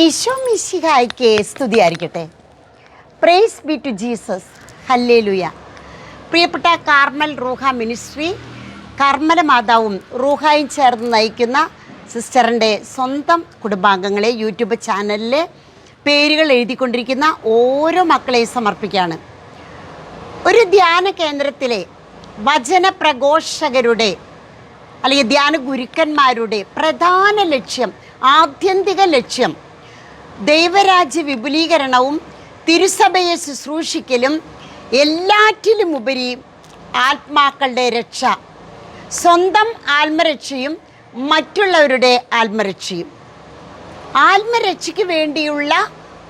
ഈശോ മിശിഹായ്ക്ക് സ്തുതിയായിരിക്കട്ടെ. Praise be to Jesus hallelujah പ്രിയപ്പെട്ട കാർമൽ റൂഹ മിനിസ്ട്രി കർമ്മല മാതാവും റൂഹായും ചേർന്ന് നയിക്കുന്ന സിസ്റ്ററിന്റെ സ്വന്തം കുടുംബാംഗങ്ങളെ യൂട്യൂബ് ചാനലിൽ പേരുകൾ എഴുതിക്കൊണ്ടിരിക്കുന്ന ഓരോ മക്കളെയും സമർപ്പിക്കുകയാണ്. ഒരു ധ്യാന കേന്ദ്രത്തിലെ വചന പ്രഘോഷകരുടെ അല്ലെങ്കിൽ ധ്യാന ഗുരുക്കന്മാരുടെ പ്രധാന ലക്ഷ്യം ആത്യന്തിക ലക്ഷ്യം ദൈവരാജ്യ വിപുലീകരണവും തിരുസഭയെ ശുശ്രൂഷിക്കലും എല്ലാറ്റിലും ഉപരി ആത്മാക്കളുടെ രക്ഷ സ്വന്തം ആത്മരക്ഷയും മറ്റുള്ളവരുടെ ആത്മരക്ഷയും. ആത്മരക്ഷയ്ക്ക് വേണ്ടിയുള്ള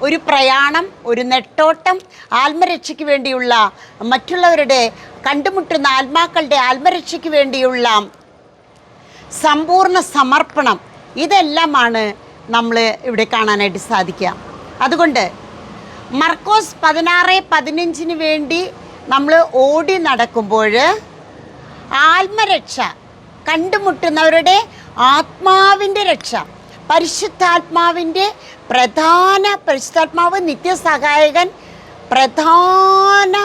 ഒരു പ്രയാണം ഒരു നെട്ടോട്ടം ആത്മരക്ഷയ്ക്ക് വേണ്ടിയുള്ള മറ്റുള്ളവരുടെ കണ്ടുമുട്ടുന്ന ആത്മാക്കളുടെ ആത്മരക്ഷയ്ക്ക് വേണ്ടിയുള്ള സമ്പൂർണ സമർപ്പണം ഇതെല്ലാമാണ് നമ്മൾ ഇവിടെ കാണാനായിട്ട് സാധിക്കുക. അതുകൊണ്ട് മർക്കോസ് പതിനാറ് പതിനഞ്ചിന് വേണ്ടി നമ്മൾ ഓടി നടക്കുമ്പോൾ ആത്മരക്ഷ കണ്ടുമുട്ടുന്നവരുടെ ആത്മാവിന്റെ രക്ഷ പരിശുദ്ധാത്മാവിന്റെ പ്രധാന പരിശുദ്ധാത്മാവ് നിത്യസഹായകൻ പ്രധാന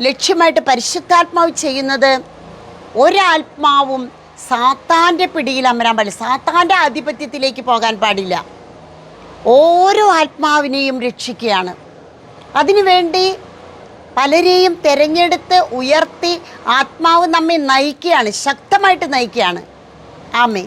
ലക്ഷ്യമായിട്ട് പരിശുദ്ധാത്മാവ് ചെയ്യുന്നത് ഒരാത്മാവും സാത്താന്റെ പിടിയിൽ അമരാൻ പാടില്ല. സാത്താന്റെ ആധിപത്യത്തിലേക്ക് പോകാൻ പാടില്ല. ഓരോ ആത്മാവിനെയും രക്ഷിക്കുകയാണ്. അതിനുവേണ്ടി പലരെയും തിരഞ്ഞെടുത്ത് ഉയർത്തി ആത്മാവ് നമ്മെ നയിക്കുകയാണ്. ശക്തമായിട്ട് നയിക്കുകയാണ്. ആമേ